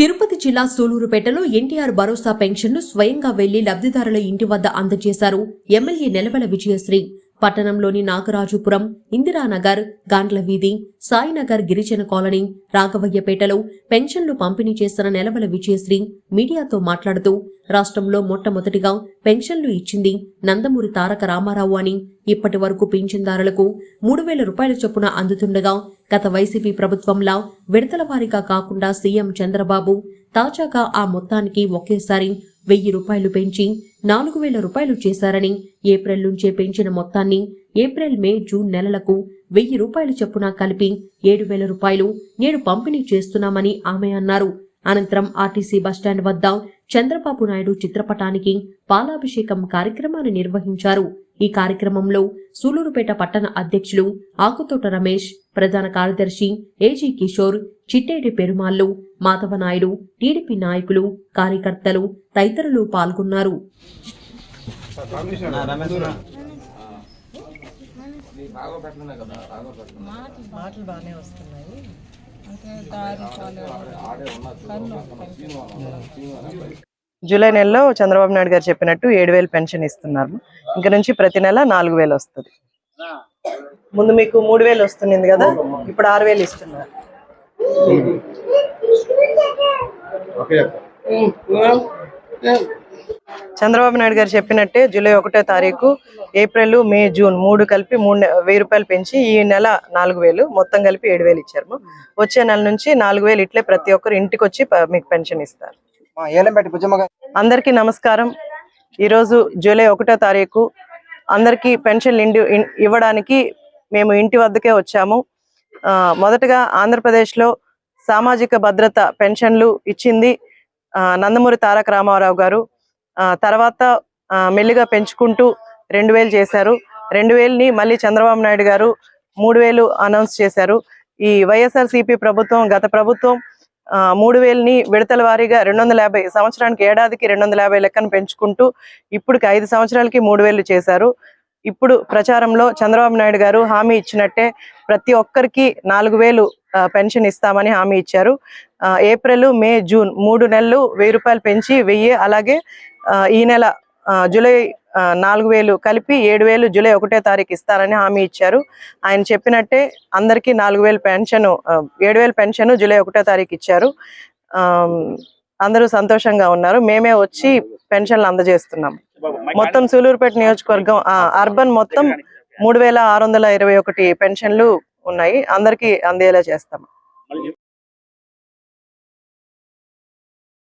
తిరుపతి జిల్లా సూలూరుపేటలో ఎన్టీఆర్ భరోసా పెన్షన్ను స్వయంగా వెళ్ళి లబ్ధిదారుల ఇంటి వద్ద అందజేశారు ఎమ్మెల్యే నెలవల విజయశ్రీ. పట్టణంలోని నాగరాజుపురం ఇందిరానగర్ గాండ్ల వీధి సాయినగర్ గిరిజన కాలనీ రాఘవయ్యపేటలో పెన్షన్లు పంపిణీ చేసిన నెలవల విజయశ్రీ మీడియాతో మాట్లాడుతూ రాష్ట్రంలో మొట్టమొదటిగా పెన్షన్లు ఇచ్చింది నందమూరి తారక రామారావు అని. ఇప్పటి వరకు పింఛన్దారులకు మూడు వేల రూపాయల చొప్పున అందుతుండగా గత వైసీపీ ప్రభుత్వంలా విడతల వారీగా కాకుండా సీఎం చంద్రబాబు తాజాగా ఆ మొత్తానికి ఒకేసారి వెయ్యి రూపాయలు పెంచి నాలుగు వేల రూపాయలు చేశారని. ఏప్రిల్ నుంచే పెంచిన మొత్తాన్ని ఏప్రిల్ మే జూన్ నెలలకు వెయ్యి రూపాయలు చొప్పున కలిపి ఏడు వేల రూపాయలు నేడు పంపిణీ చేస్తున్నామని ఆమె అన్నారు. అనంతరం ఆర్టీసీ బస్టాండ్ వద్ద చంద్రబాబు నాయుడు చిత్రపటానికి పాలాభిషేకం కార్యక్రమాన్ని నిర్వహించారు. ఈ కార్యక్రమంలో సూలూరుపేట పట్టణ అధ్యక్షులు ఆకుతోట రమేష్ ప్రధాన కార్యదర్శి ఏజీ కిషోర్ చిట్టేటి పెరుమాళ్ళు మాధవనాయుడు టీడీపీ నాయకులు కార్యకర్తలు తదితరులు పాల్గొన్నారు. మాటలు బాగానే వస్తున్నాయి. జూలై నెలలో చంద్రబాబు నాయుడు గారు చెప్పినట్టు ఏడు వేలు పెన్షన్ ఇస్తున్నారు. ఇంక నుంచి ప్రతి నెల నాలుగు వేలు వస్తుంది. ముందు మీకు మూడు వేలు వస్తుంది కదా? ఇప్పుడు ఆరు వేలు ఇస్తున్నారు. చంద్రబాబు నాయుడు గారు చెప్పినట్టే జూలై ఒకటో తారీఖు ఏప్రిల్ మే జూన్ మూడు కలిపి మూడు వెయ్యి రూపాయలు పెంచి ఈ నెల నాలుగు వేలు మొత్తం కలిపి ఏడు వేలు ఇచ్చారు. వచ్చే నెల నుంచి నాలుగు వేలు ఇట్లే ప్రతి ఒక్కరు ఇంటికి వచ్చి మీకు పెన్షన్ ఇస్తారు. అందరికీ నమస్కారం. ఈరోజు జూలై ఒకటో తారీఖు అందరికీ పెన్షన్లు ఇండి ఇవ్వడానికి మేము ఇంటి వద్దకే వచ్చాము. ఆ, మొదటగా ఆంధ్రప్రదేశ్లో సామాజిక భద్రత పెన్షన్లు ఇచ్చింది ఆ, నందమూరి తారక రామారావు గారు. తర్వాత మెల్లిగా పెంచుకుంటూ రెండు వేలు చేశారు. రెండు వేలని మళ్ళీ చంద్రబాబు నాయుడు గారు మూడు వేలు అనౌన్స్ చేశారు. ఈ వైఎస్ఆర్సీపీ ప్రభుత్వం గత ప్రభుత్వం ఆ, మూడు వేలని విడతల వారీగా రెండు వందల యాభై సంవత్సరానికి ఏడాదికి రెండు వందల యాభై లెక్కను పెంచుకుంటూ ఇప్పటికి ఐదు సంవత్సరాలకి మూడు వేలు చేశారు. ఇప్పుడు ప్రచారంలో చంద్రబాబు నాయుడు గారు హామీ ఇచ్చినట్టే ప్రతి ఒక్కరికి నాలుగు వేలు పెన్షన్ ఇస్తామని హామీ ఇచ్చారు. ఆ, ఏప్రిల్ మే జూన్ మూడు నెలలు వెయ్యి రూపాయలు పెంచి వెయ్యి అలాగే ఈ నెల ఆ, జూలై ఆ, నాలుగు వేలు కలిపి ఏడు వేలు జూలై ఒకటో తారీఖు ఇస్తారని హామీ ఇచ్చారు. ఆయన చెప్పినట్టే అందరికీ నాలుగు వేలు పెన్షన్ ఏడు వేలు పెన్షన్ జూలై ఒకటో తారీఖు ఇచ్చారు. అందరూ సంతోషంగా ఉన్నారు. మేమే వచ్చి పెన్షన్లు అందజేస్తున్నాం. మొత్తం సూలూరుపేట నియోజకవర్గం ఆ, అర్బన్ మొత్తం మూడు వేల ఆరు వందల ఇరవై ఒకటి పెన్షన్లు ఉన్నాయి. అందరికీ అందేలా చేస్తాం.